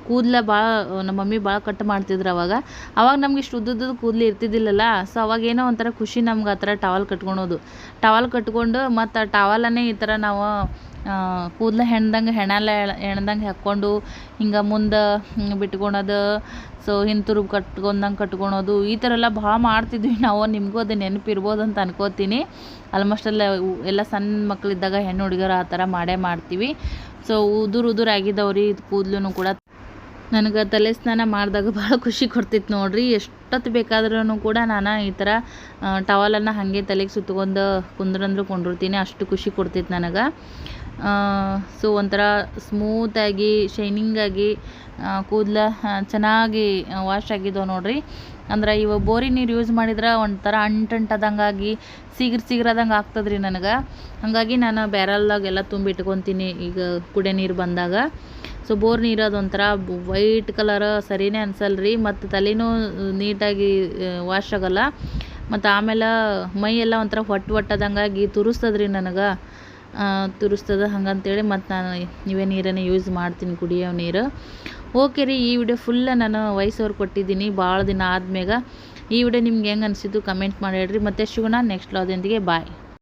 ಕೂದಲ ಭಾಳ ನಮ್ಮ ಮಮ್ಮಿ ಭಾಳ ಕಟ್ ಮಾಡ್ತಿದ್ರು ಅವಾಗ. ಅವಾಗ ನಮ್ಗೆ ಇಷ್ಟು ಉದ್ದುದ್ದು ಕೂದಲು ಇರ್ತಿದ್ದಿಲ್ಲಲ್ಲ, ಸೊ ಅವಾಗ ಏನೋ ಒಂಥರ ಖುಷಿ ನಮ್ಗೆ ಆ ಥರ ಟವಲ್ ಕಟ್ಕೊಳೋದು. ಟವಲ್ ಕಟ್ಕೊಂಡು ಮತ್ತು ಆ ಟವಲನ್ನೇ ಈ ಥರ ನಾವು ಕೂದಲ ಹೆಣ್ದಂಗೆ ಹೆಣಲ್ಲ ಹೆಣ್ದಂಗೆ ಹಾಕ್ಕೊಂಡು ಹಿಂಗೆ ಮುಂದೆ ಬಿಟ್ಕೊಳೋದು ಸೊ ಹಿಂತಿರುಗಿ ಕಟ್ಕೊಂಡಂಗೆ ಕಟ್ಕೊಳೋದು ಈ ಥರ ಎಲ್ಲ ಭಾಳ ಮಾಡ್ತಿದ್ವಿ ನಾವು. ನಿಮಗೂ ಅದು ನೆನಪಿರ್ಬೋದು ಅಂತ ಅನ್ಕೋತೀನಿ. ಆಲ್ಮೋಸ್ಟ್ ಎಲ್ಲ ಎಲ್ಲ ಸಣ್ಣ ಮಕ್ಕಳಿದ್ದಾಗ ಹೆಣ್ಣು ಹುಡುಗರು ಆ ಥರ ಮಾಡೇ ಮಾಡ್ತೀವಿ. ಸೊ ಉದುರು ಉದುರು ಆಗಿದ್ದವ್ರಿ ಇದು ಕೂದಲು ಕೂಡ. ನನಗೆ ತಲೆ ಸ್ನಾನ ಮಾಡಿದಾಗ ಭಾಳ ಖುಷಿ ಕೊಡ್ತಿತ್ತು ನೋಡಿರಿ. ಎಷ್ಟೊತ್ತು ಬೇಕಾದ್ರೂ ಕೂಡ ನಾನು ಈ ಥರ ಟವಲನ್ನು ಹಾಗೆ ತಲೆಗೆ ಸುತ್ಕೊಂಡು ಕುಂದ್ರಂದ್ರೆ ಕೊಂಡಿರ್ತೀನಿ. ಅಷ್ಟು ಖುಷಿ ಕೊಡ್ತಿತ್ತು ನನಗೆ. ಸೊ ಒಂಥರ ಸ್ಮೂತಾಗಿ ಶೈನಿಂಗಾಗಿ ಕೂದಲ ಚೆನ್ನಾಗಿ ವಾಶ್ ಆಗಿದ್ದಾವೆ ನೋಡಿರಿ. ಅಂದ್ರೆ ಇವಾಗ ಬೋರಿ ನೀರು ಯೂಸ್ ಮಾಡಿದ್ರೆ ಒಂಥರ ಅಂಟಂಟದಂಗಾಗಿ, ಸಿಗ್ರು ಸಿಗ್ರದಂಗೆ ಆಗ್ತದೆ ರೀ ನನಗೆ. ಹಾಗಾಗಿ ನಾನು ಬ್ಯಾರಲ್ದಾಗೆಲ್ಲ ತುಂಬಿ ಇಟ್ಕೊತೀನಿ ಈಗ ಕುಡಿಯೋ ನೀರು ಬಂದಾಗ. ಸೊ ಬೋರ್ ನೀರು ಅದೊಂಥರ ವೈಟ್ ಕಲರ್ ಸರಿನೇ ಅನ್ಸಲ್ಲ ರೀ ಮತ್ತು ತಲೆನೂ ನೀಟಾಗಿ ವಾಶ್ ಆಗಲ್ಲ. ಮತ್ತು ಆಮೇಲೆ ಮೈ ಎಲ್ಲ ಒಂಥರ ಹೊಟ್ಟು ಹೊಟ್ಟದಂಗಾಗಿ ತುರಿಸ್ತದ್ರಿ ನನಗೆ. ತುರಿಸ್ತದೆ ಹಂಗಂತೇಳಿ ಮತ್ತು ನಾನು ಇವೇ ನೀರನ್ನೇ ಯೂಸ್ ಮಾಡ್ತೀನಿ ಕುಡಿಯೋ ನೀರು. ಓಕೆ ರೀ, ಈ ವಿಡಿಯೋ ಫುಲ್ಲ ನಾನು ವಯಸ್ಸವ್ರು ಕೊಟ್ಟಿದ್ದೀನಿ ಭಾಳ ದಿನ ಆದ್ಮ್ಯಾಗ. ಈ ವಿಡಿಯೋ ನಿಮ್ಗೆ ಹೆಂಗೆ ಅನಿಸಿದ್ದು ಕಮೆಂಟ್ ಮಾಡಿ ಹೇಳ್ರಿ. ಮತ್ತೆ ಶಿವನ ನೆಕ್ಸ್ಟ್ ಲಾದೊಂದಿಗೆ ಬಾಯ್